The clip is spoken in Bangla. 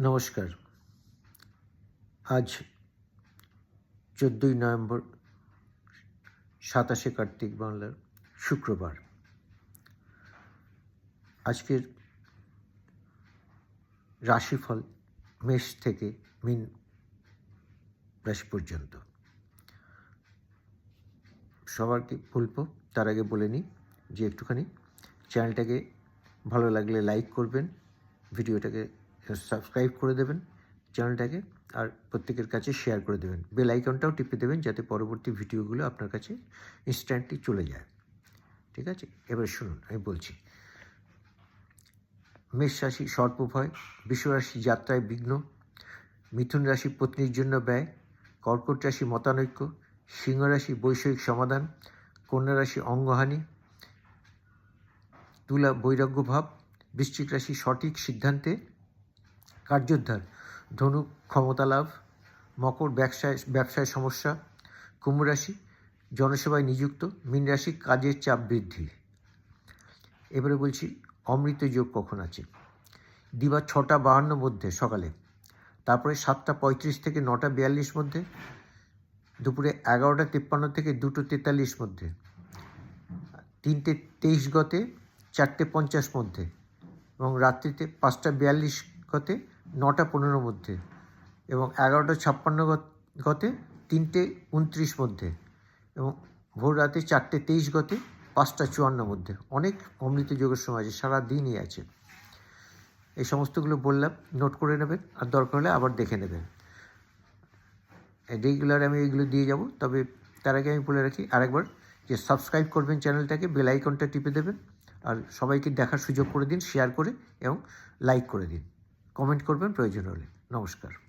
নমস্কার। আজ চোদ্দোই নভেম্বর, সাতাশে কার্তিক বাংলার শুক্রবার। আজকের রাশিফল মেষ থেকে মিন রাশি পর্যন্ত। সবারকে বলব? তার আগে বলে নিই যে একটুখানি চ্যানেলটাকে ভালো লাগলে লাইক করবেন, ভিডিওটাকে সাবস্ক্রাইব করে দেবেন চ্যানেলটাকে আর প্রত্যেকের কাছে শেয়ার করে দেবেন। বেল আইকনটাও টিপে দেবেন যাতে পরবর্তী ভিডিওগুলো আপনার কাছে ইনস্ট্যান্টলি চলে যায়। ঠিক আছে? এবার শুনুন, আমি বলছি। মেষ রাশি সর্পভয় বিশ্বরাশি যাত্রায় বিঘ্ন, মিথুন রাশি পত্নীর জন্য ব্যয়, কর্কট রাশি মতানৈক্য, সিংহ রাশি বৈষয়িক সমাধান, কন্যা রাশি অঙ্গহানি, তুলা বৈরাগ্য ভাব, বৃশ্চিক রাশি সঠিক সিদ্ধান্তে কার্যোদ্ধার ধনু ক্ষমতা লাভ, মকর ব্যবসায় ব্যবসায় সমস্যা, কুম্ভ রাশি, জনসেবায় নিযুক্ত, মীন রাশি, কাজের চাপ বৃদ্ধি। এবারে বলছি, অমৃত যোগ কখন আছে? দিবা ছটা বাহান্ন মধ্যে সকালে, তারপরে সাতটা পঁয়ত্রিশ থেকে নটা বিয়াল্লিশ মধ্যে, দুপুরে এগারোটা তিপ্পান্ন থেকে দুটো তেতাল্লিশ মধ্যে, তিনটে তেইশ গতে, চারটে পঞ্চাশ মধ্যে এবং রাত্রিতে পাঁচটা বিয়াল্লিশ গতে নটা পনেরো মধ্যে এবং এগারোটা ছাপ্পান্ন গত- গতে, তিনটে উনত্রিশ মধ্যে এবং ভোর রাতে চারটে তেইশ গতে, পাঁচটা চুয়ান্ন মধ্যে। অনেক অমৃত যোগের সময় আছে, সারা দিনই আছে। এই সমস্তগুলো বললাম, নোট করে নেবেন, আর দরকার হলে আবার দেখে নেবেন। রেগুলার আমি এইগুলো দিয়ে যাব, তবে তার আগে আমি বলে রাখি আরেকবার যে সাবস্ক্রাইব করবেন চ্যানেলটাকে, বেল আইকনটা টিপে দেবেন, আর সবাইকে দেখার সুযোগ করে দিন, শেয়ার করে এবং লাইক করে দিন। কমেন্ট করবেন প্রয়োজন হলে। নমস্কার।